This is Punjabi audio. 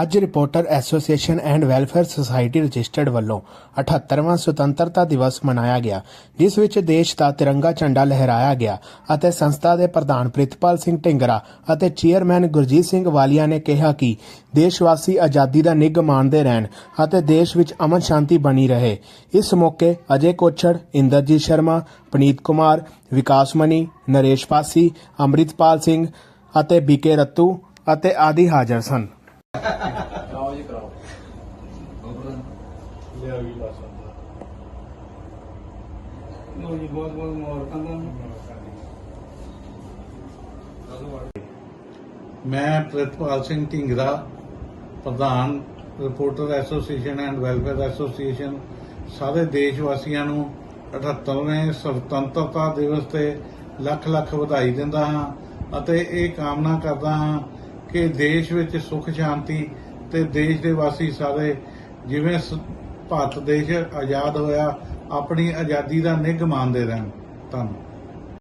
ਅੱਜ reporter association and welfare society registered ਵੱਲੋਂ 78ਵਾਂ ਸੁਤੰਤਰਤਾ ਦਿਵਸ ਮਨਾਇਆ ਗਿਆ, ਜਿਸ ਵਿੱਚ ਦੇਸ਼ ਦਾ ਤਿਰੰਗਾ ਝੰਡਾ ਲਹਿਰਾਇਆ ਗਿਆ ਅਤੇ ਸੰਸਥਾ ਦੇ ਪ੍ਰਧਾਨ ਪ੍ਰਿਤਪਾਲ ਸਿੰਘ ਢਿੰਗਰਾ ਅਤੇ ਚੇਅਰਮੈਨ ਗੁਰਜੀਤ ਸਿੰਘ ਵਾਲੀਆ ਨੇ ਕਿਹਾ ਕਿ ਦੇਸ਼ ਵਾਸੀ ਆਜ਼ਾਦੀ ਦਾ ਨਿੱਘ ਮਾਣਦੇ ਰਹਿਣ ਅਤੇ ਦੇਸ਼ ਵਿੱਚ ਅਮਨ ਸ਼ਾਂਤੀ ਬਣੀ ਰਹੇ। ਇਸ ਮੌਕੇ ਅਜੇ ਕੋਛੜ ਇੰਦਰਜੀਤ ਸ਼ਰਮਾ, ਪਨੀਤ ਕੁਮਾਰ, ਵਿਕਾਸ ਮਨੀ, ਨਰੇਸ਼ ਪਾਸੀ ਅੰਮ੍ਰਿਤਪਾਲ ਸਿੰਘ ਅਤੇ ਬੀਕੇ ਰੱਤੂ ਅਤੇ ਆਦਿ ਹਾਜ਼ਰ ਸਨ। ਲੋ ਜੀ ਬਹੁਤ ਬਹੁਤ ਮੁਬਾਰਕਾਂ ਤੁਹਾਨੂੰ ਮੈਂ ਪ੍ਰਿਤਪਾਲ ਸਿੰਘ ਢਿੰਗਰਾ, ਪ੍ਰਧਾਨ reporter association and welfare association, ਸਾਰੇ ਦੇਸ਼ ਵਾਸੀਆਂ ਨੂੰ 78ਵੇਂ ਸੁਤੰਤਰਤਾ ਦਿਵਸ ਤੇ ਲੱਖ ਲੱਖ ਵਧਾਈ ਦਿੰਦਾ ਹਾਂ ਅਤੇ ਇਹ ਕਾਮਨਾ ਕਰਦਾ ਹਾਂ ਕਿ ਦੇਸ਼ ਵਿੱਚ ਸੁਖ, ਸ਼ਾਂਤੀ ਤੇ ਦੇਸ਼ ਦੇ ਵਾਸੀ ਸਾਰੇ ਜਿਵੇਂ ਭਾਰਤ ਦੇਸ਼ ਆਜ਼ਾਦ ਹੋਇਆ ਆਪਣੀ ਆਜ਼ਾਦੀ ਦਾ ਨਿੱਘ ਮਾਣਦੇ ਰਹਿਣ ਧੰਨਵਾਦ।